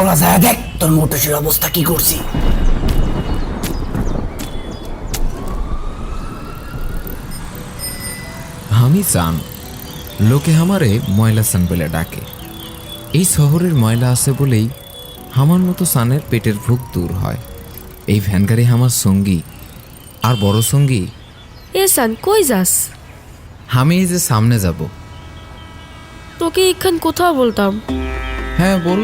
ওরা যায়? দেখ তোর মোটরসের অবস্থা কি করছি। আমি চান লোকে আমারে ময়লা সান বলে ডাকে। এই শহরের ময়লা আছে বলেই আমার মতো সানের পেটের ভুক দূর হয়। এই ভ্যান গাড়ি আমার সঙ্গী আর বড় সঙ্গী। এ সান কই যাস? আমি এই যে সামনে যাব। তোকে এখান কোথাও বলতাম। হ্যাঁ বল।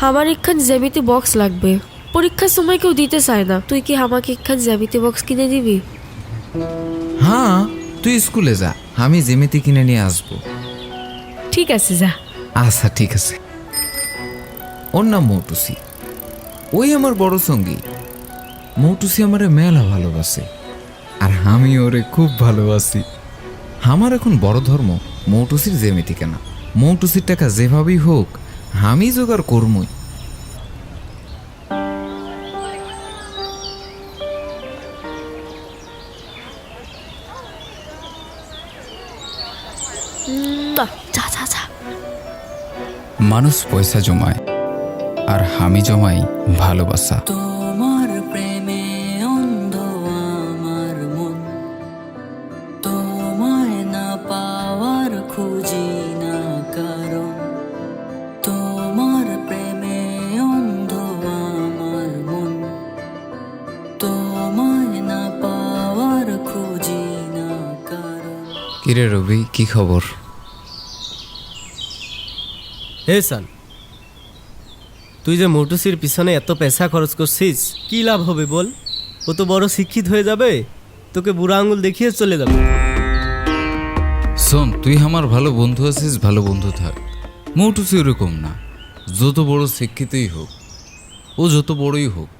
আমার এখান জ্যামিতি বক্স লাগবে। পরীক্ষার সময় কেউ দিতে চায় না। তুই কি আমাকে এখান জ্যামিতি বক্স কিনে দিবি? হ্যাঁ তুই স্কুলে যা। আমি জেমিতি কিনে নিয়ে আসব। ঠিক আছে যা। আচ্ছা ঠিক আছে। ওর নাম মৌটুসি। ওই আমার বড় সঙ্গী। মৌটুসি আমারে মেলা ভালোবাসে। আর আমি ওরে খুব ভালোবাসি। আমার এখন বড় ধর্ম মৌটুসির জেমিতি কেনা। মৌটুসির টাকা যেভাবেই হোক আমি জোগাড় করমই। যা যা যা। মানুষ পয়সা জমায় আর হামি জমাই ভালোবাসা। কিরে রবি কি খবর? হে সান তুই যে মোটুসির পিছনে এত পয়সা খরচ করছিস কি লাভ হবে বল? ও তো বড় শিক্ষিত হয়ে যাবে তোকে বুড়া আঙুল দেখিয়ে চলে যাবে। শোন তুই আমার ভালো বন্ধু আছিস ভালো বন্ধু থাক। মৌটুসি ওরকম না যত বড় শিক্ষিতই হোক ও যত বড়ই হোক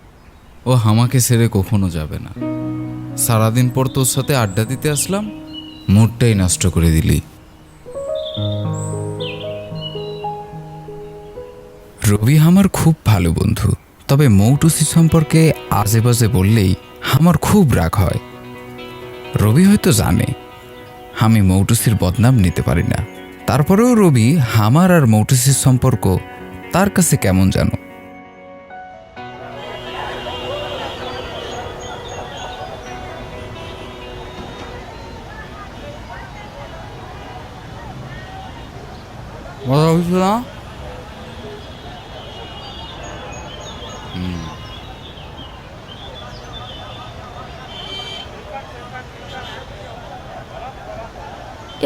ও আমাকে ছেড়ে কখনো যাবে না। সারাদিন পর তোর সাথে আড্ডা দিতে আসলাম মুডটাই নষ্ট করে দিলি। রবি আমার খুব ভালো বন্ধু, তবে মৌটুসি সম্পর্কে আজে বাজে বললেই আমার খুব রাগ হয়। রবি হয়তো জানে, আমি মৌটুসির বদনাম নিতে পারি না। তারপরেও রবি হামার আর মৌটুসির সম্পর্ক তার কাছে কেমন জানো? মজা হয়েছিল না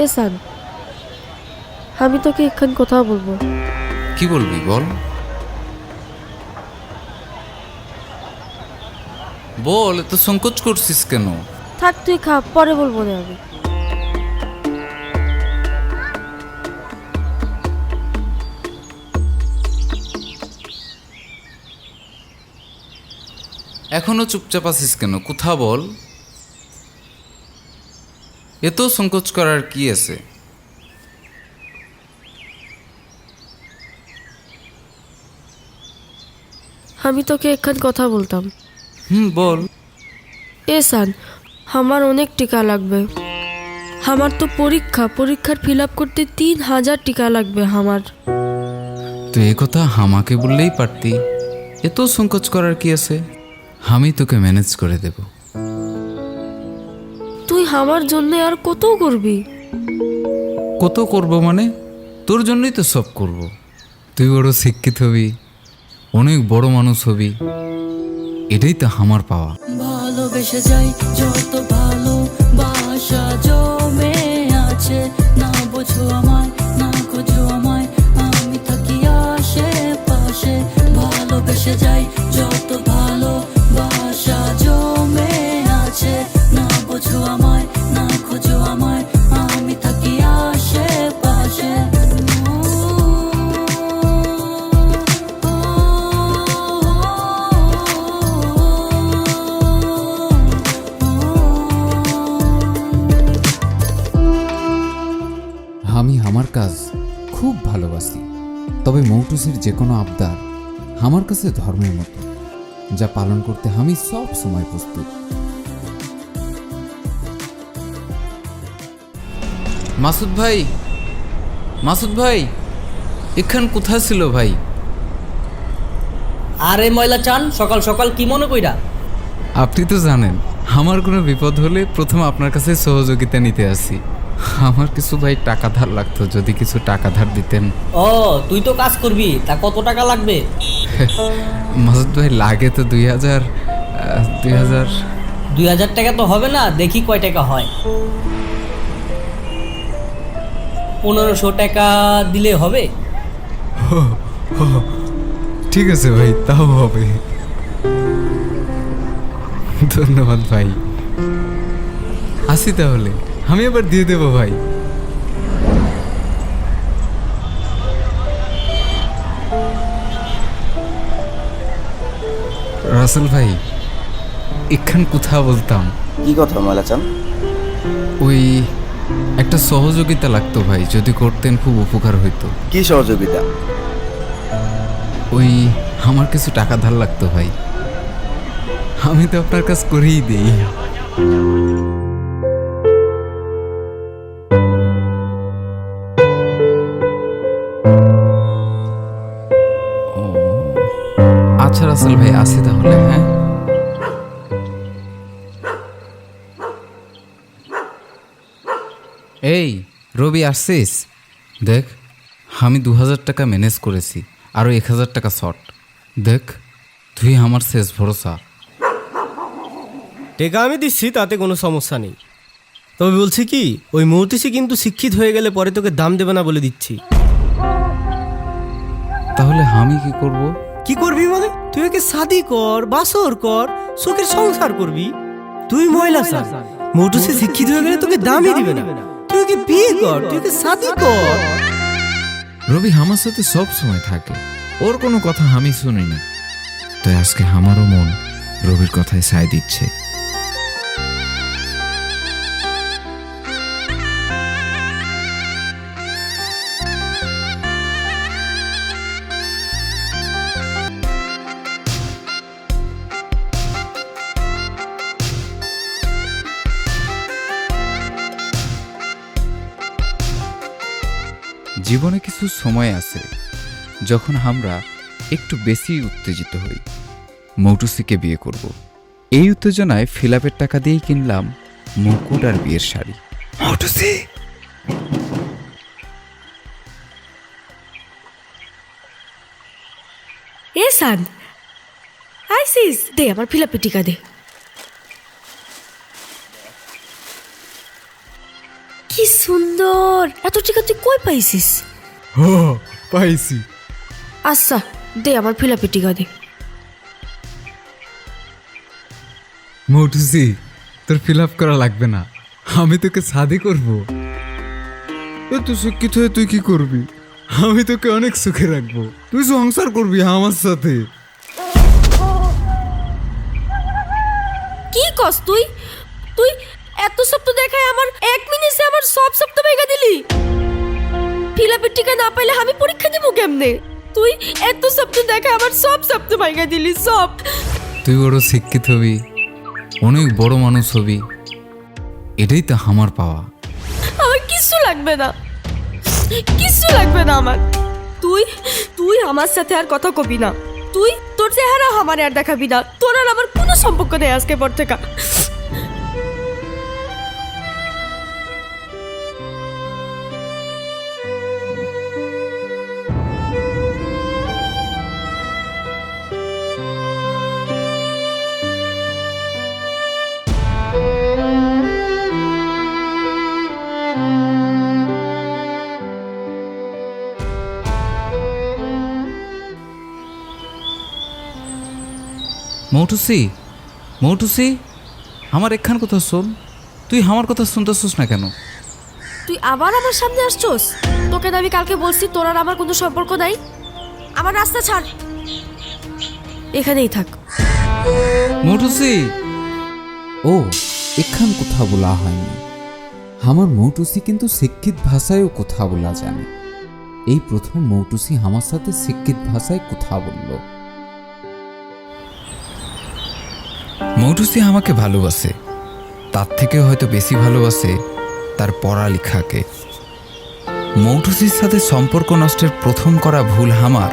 এ সান আমি তোকে এখান কথা বলব। কি বলবি বল। বল এত সংকোচ করছিস কেন? থাক তুই খা পরে বলব না আমি। এখনও চুপচাপ আছিস কেন? কোথা বল। এত সংকোচ করার কি আছে? আমি তোকে এখান কথা বলতাম। হুম বল। এ সান আমার অনেক টিকা লাগবে। আমার তো পরীক্ষা পরীক্ষার ফিল আপ করতে তিন হাজার টিকা লাগবে আমার। তো এ কথা আমাকে বললেই পারতি। এত সংকোচ করার কি আছে? আমি তোকে ম্যানেজ করে দেব। তুই আমার জন্য আর কত করবি? কত করব মানে? তোর জন্যই তো সব করব। তুই বড় শিক্ষিত হবি অনেক বড় মানুষ হবি এটাই তো আমার পাওয়া। ভালোবেসে যাই যত ভালো বাসা জমে আছে না বোঝো আমায় না খোঁজো আমায় আমি থাকি আশে পাশে ভালোবেসে যাই যত ভালো জমে আছে। না আমায় না আমায়, আমি থাকি আমি আমার খুব ভালোবাসি, তবে মৌটুসির যে কোনো আবদার আমার কাছে ধর্মের মতো। যা পালন করতে আমি সব সময় প্রস্তুত। মাসুদ ভাই মাসুদ ভাই এখান কোথায় ছিল ভাই? আরে ময়লা চান সকাল সকাল কি মনে কইরা? আপনি তো জানেন আমার কোনো বিপদ হলে প্রথম আপনার কাছে সহযোগিতা নিতে আসি। আমার কিছু ভাই টাকা ধার লাগতো যদি কিছু টাকা ধার দিতেন। ও তুই তো কাজ করবি তা কত টাকা লাগবে? মাসুদ ভাই লাগে তো দুই হাজার দুই হাজার। দুই হাজার টাকা তো হবে না দেখি কয় টাকা হয়। পনেরোশো টাকা দিলে হবে? ঠিক আছে ভাই তাও হবে। ধন্যবাদ ভাই। আসি তাহলে আমি আবার দিয়ে দেবো ভাই। রাসেল ভাই এখান কোথা বলতাম। কি কথা মালাচান? ওই একটা সহযোগিতা লাগতো ভাই যদি করতেন খুব উপকার হইতো। কি সহযোগিতা? ওই আমার কিছু টাকা ধার লাগতো ভাই। আমি তো আপনার কাজ করেই দিই। আচ্ছা রাসেল ভাই আসি তাহলে হ্যাঁ? এই রবি আসছিস? দেখ আমি দু হাজার টাকা ম্যানেজ করেছি আরও এক হাজার টাকা শর্ট। দেখ তুই আমার শেষ ভরসা। টেকা আমি দিচ্ছি তাতে কোনো সমস্যা নেই। তবে বলছি কি ওই মৌতিসি কিন্তু শিক্ষিত হয়ে গেলে পরে তোকে দাম দেবে না বলে দিচ্ছি। তাহলে আমি কি করব? কি করবি মানে তুই ওকে শাদি কর বাসর কর সুখের সংসার করবি। তুই মহিলা মোটু সে শিক্ষিত হয়ে গেলে তোকে দামই দিবে না। তুই ওকে বিয়ে কর তুই ওকে শাদি কর। রবি আমার সাথে সব সময় থাকে। ওর কোনো কথা আমি শুনিনি। তাই আজকে আমারও মন রবির কথায় সায় দিচ্ছে। জীবনে কিছু সময় আছে যখন আমরা একটু বেশি উত্তেজিত হই। মৌটুসিকে বিয়ে করব। এই উত্তেজনায় ফিলাপের টাকা দিয়েই কিনলাম মুকুট আর বিয়ের শাড়ি। মৌটুসি! এ সান আইসিস দে আমার ফিলাপি টিকা দে। কি সুন্দর। এত টিকা তুই কই পাইছিস? পাইছি। আচ্ছা দে আমার ফিলাপি টিকা দে। মৌটুসি তোর ফিল আপ করা লাগবে না। আমি তোকে শাদি করব। এত শিক্ষিত হয়ে তুই কি করবি? আমি তোকে অনেক সুখে রাখব। তুই সংসার করবি আমার সাথে। কি কস তুই? তুই এত সপ্তাহ দেখায় আমার এক মিনিটে আমার সব সপ্তাহ ভেঙে দিলি। ফিলাপের টিকা না পাইলে আমি পরীক্ষা দেবো কেমনে? তুই এত সপ্তাহ দেখায় আমার সব সপ্তাহ ভেঙে দিলি সব। তুই বড় শিক্ষিত হবি অনেক বড় মানুষ হবি। এটাই তো আমার পাওয়া। আমার কিচ্ছু লাগবে না। কিচ্ছু লাগবে না আমার। তুই তুই আমার সাথে আর কথা কবি না। তুই তোর চেহারা আমার আর দেখাবি না। তোর আর আমার কোনো সম্পর্ক নেই আজকে পর থেকে। মৌটুসি মৌটুসি আমার এখান কথা শোন। তুই আমার কথা শুনতেছিস না কেন? তুই আবার আমার সামনে আসছোস? তোকে আমি কালকে বলছি তোর আর আমার কোনো সম্পর্ক নাই। আমার রাস্তা ছাড়। এখানেই থাক। মৌটুসি ও এখান কথা বলা হয়নি। আমার মৌটুসি কিন্তু শিক্ষিত ভাষায়ও কথা বলা জানে। এই প্রথম মৌটুসি আমার সাথে শিক্ষিত ভাষায় কথা বলল। মৌটুসি আমাকে ভালোবাসে। তার থেকে হয়তো বেশি ভালোবাসে তার পড়ালেখাকে। মৌটুসির সাথে সম্পর্ক নষ্টের প্রথম করা ভুল হামার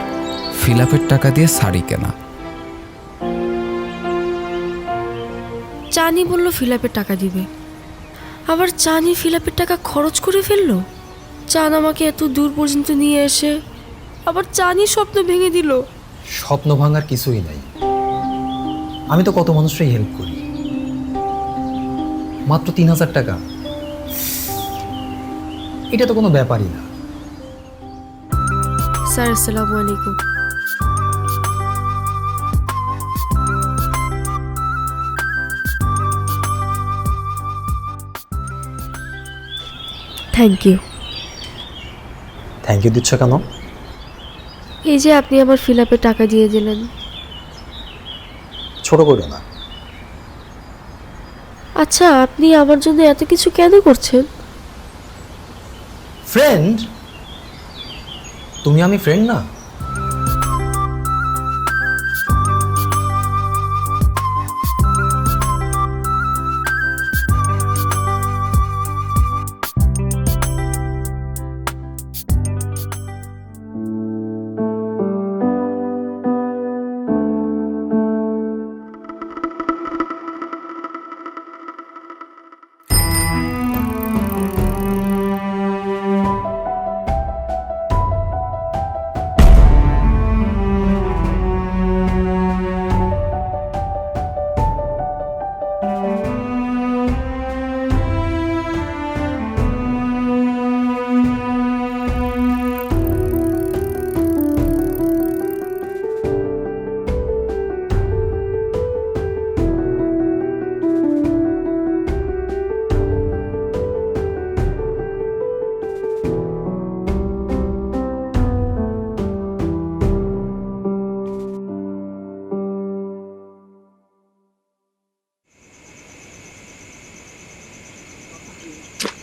ফিলাপের টাকা দিয়ে শাড়ি কেনা। চানি বলল ফিলাপের টাকা দিবে। আবার চানি ফিলাপের টাকা খরচ করে ফেলল? চান আমাকে এত দূর পর্যন্ত নিয়ে এসে আবার চানি স্বপ্ন ভেঙে দিল? স্বপ্ন ভাঙার কিছুই নাই। আমি তো কত মানুষেরই হেল্প করি। মাত্র তিন হাজার টাকা। এটা তো কোনো ব্যাপারই না। স্যার আসসালামু আলাইকুম। থ্যাংক ইউ থ্যাংক ইউ দিচ্ছ কেন? এই যে আপনি আমার ফিলাপে টাকা দিয়ে দিলেন। ছোট করো না। আচ্ছা আপনি আমার জন্য এত কিছু কেন করছেন? ফ্রেন্ড তুমি আমি ফ্রেন্ড না?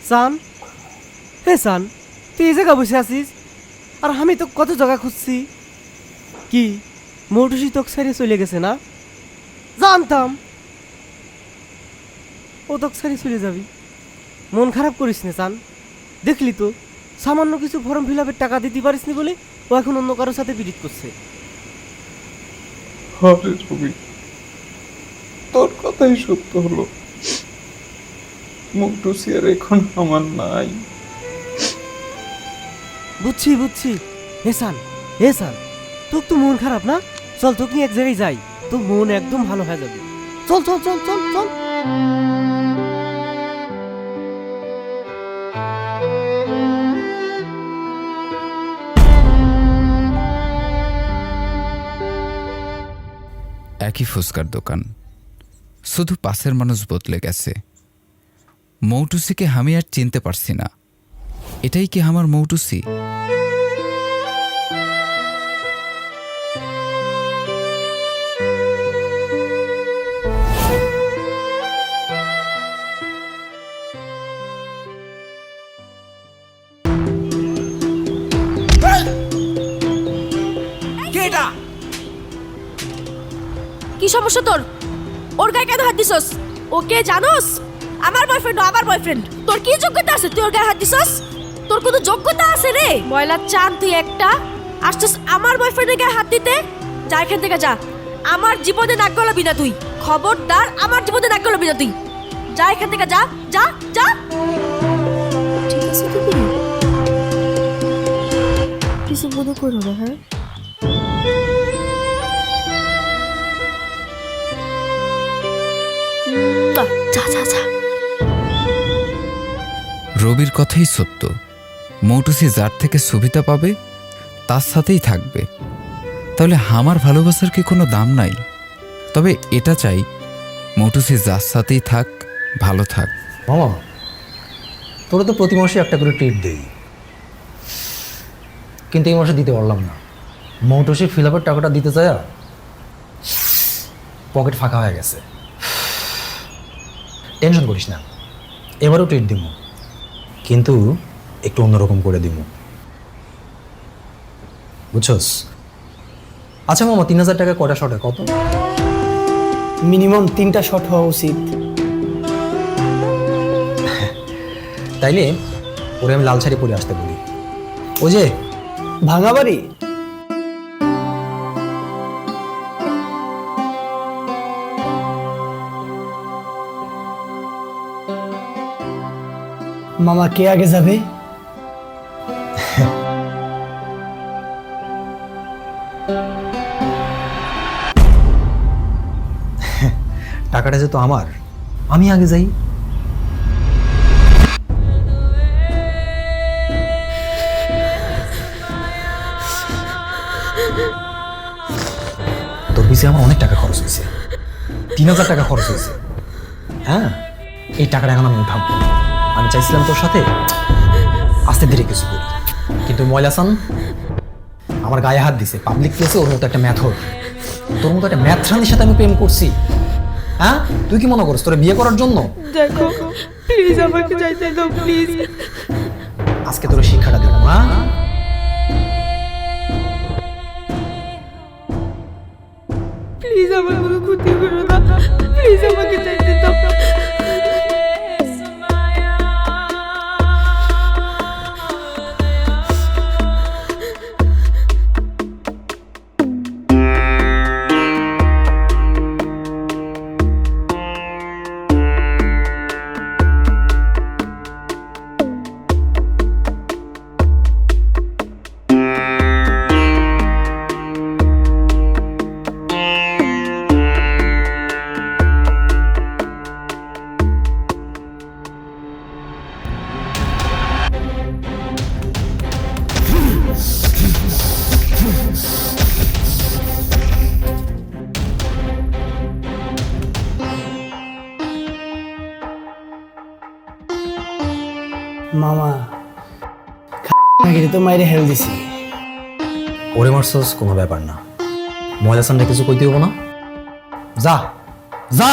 সান হে সান তুই এই জায়গা বসে আছিস? আর আমি তো কত জায়গা খুঁজছি? কি মোটুসি তোক ছেড়ে চলে গেছে না? জানতাম। ও তোক ছেড়ে চলে যাবি। মন খারাপ করিস না সান দেখলি তো, সামান্য কিছু ফর্ম ফিল আপের টাকা দিতে পারিস নি বলে ও এখন অন্য কারোর সাথে পিরিত করছে। তোর কথাই সত্য হলো। মুখটুসি আর এখন আমার নাই। বুঝছি বুঝছি। হে সান হে সান তোর তো মন খারাপ না? চল তোকে নিয়ে এক জায়গায় যাই। তোর মন একদম ভালো হয়ে যাবে। চল চল চল চল চল। একই ফুচকার দোকান। শুধু পাশের মানুষ বদলে গেছে। মৌটুসিকে আমি আর চিনতে পারছি না। এটাই কি আমার মৌটুসি? কি সমস্যা তোর? ওর গায়ে কেন হাত দিছস? ওকে জানোস? আমার বয়ফ্রেন্ড আমার বয়ফ্রেন্ড তোর কি যোগ্যতা আছে? তুই ওর গায়ে হাত দিছস? তোর কোনো যোগ্যতা আছে রে? ময়লা চান তুই একটা। আসছিস আমার বয়ফ্রেন্ডের গায়ে হাত দিতে? যা এখান থেকে যা। আমার জীবনে নাক গলাবি না তুই। খবরদার আমার জীবনে নাক গলাবি না তুই। যা এখান থেকে যা। যা যা। ঠিক আছে তুমি কিছু মনে করো না হ্যাঁ? যা যা যা। রবির কথাই সত্য। মৌটুসি যার থেকে সুবিধা পাবে, তার সাথেই থাকবে। তাহলে আমার ভালোবাসার কি কোনো দাম নাই? তবে এটা চাই, মৌটুসি যার সাথেই থাক, ভালো থাক। মামা, তোরা তো প্রতি মাসে একটা করে ট্রিট দেই। কিন্তু এই মাসে দিতে পারলাম না। মৌটসি ফিল আপের টাকাটা দিতে চায় পকেট ফাঁকা হয়ে গেছে। টেনশন করিস না, এবারও ট্রিট দিব কিন্তু একটু অন্যরকম করে দিব। বুঝছস? আচ্ছা মামা তিন হাজার টাকা কটা শটে কত? মিনিমাম তিনটা শট হওয়া উচিত। তাইলে ওরে আমি লাল শাড়ি পরে আসতে বলি। ও যে ভাঙা বাড়ি? মামা কে আগে যাবে? টাকাটা যেহেতু আমার, আমি আগে যাই। তোর পিছিয়ে আমার অনেক টাকা খরচ হয়েছে। তিন হাজার টাকা খরচ হয়েছে। হ্যাঁ এই টাকাটা এখন আমি উঠাবো চাইছিলাম তোর সাথে আস্তে ধীরে কিছু করি। কিন্তু ময়লাসান আমার গায়ে হাত দিছে। পাবলিক প্লেসে ওর মতো একটা ম্যাথর তোর মতো একটা ম্যাথরানির সাথে আমি প্রেম করছি। হ্যাঁ? তুই কি মনে করিস তোর বিয়ে করার জন্য? দেখো প্লিজ আমাকে যাইতে দাও প্লিজ আজকে তোর শিক্ষাটা দেবো হ্যাঁ প্লিজ আমার কোনো ক্ষতি করো না। প্লিজ আমাকে যাইতে দাও। তো মাইরে হেল দিছি। ওরে মারছস কোনো ব্যাপার না। ময়লাসানটা কিছু কই হব না। যা যা।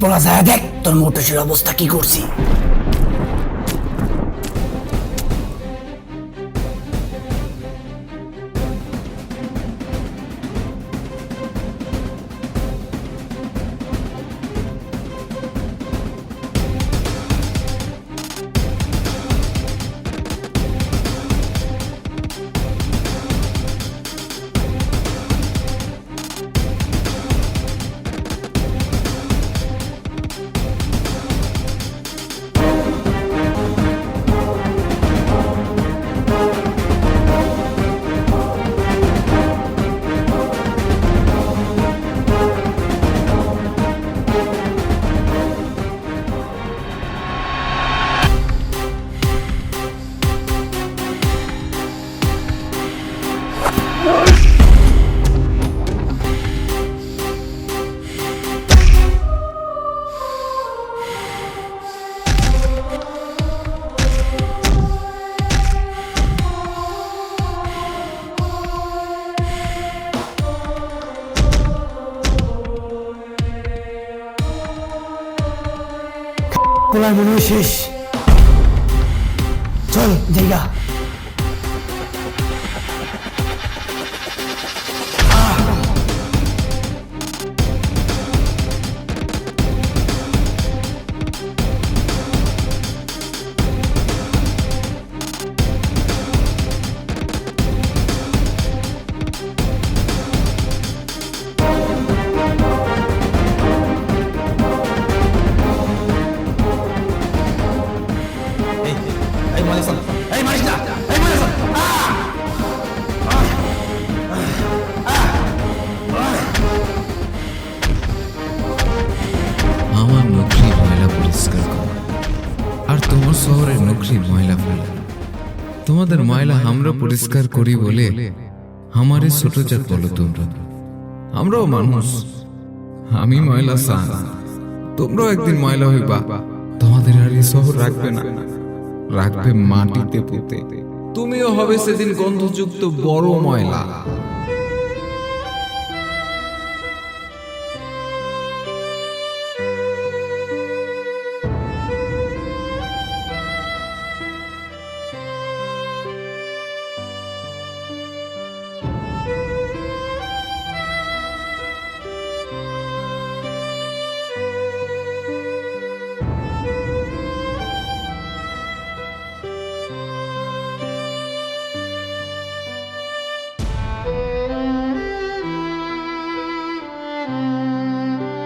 পড়া যায় দেখ তোর মোটরসের অবস্থা কি করছি। পোলার মনে হয় শেষ। চল জায়গা। ময়লা আমরা পরিষ্কার করি বলে আমারে ছোট জাত বলো তোমরা। আমরাও মানুষ। আমি ময়লা সান তোমরাও একদিন ময়লা হইবা। তোমাদের আর এই শহর রাখবে না। রাখবে মাটিতে পুঁতে। তুমিও হবে সেদিন গন্ধযুক্ত বড় ময়লা।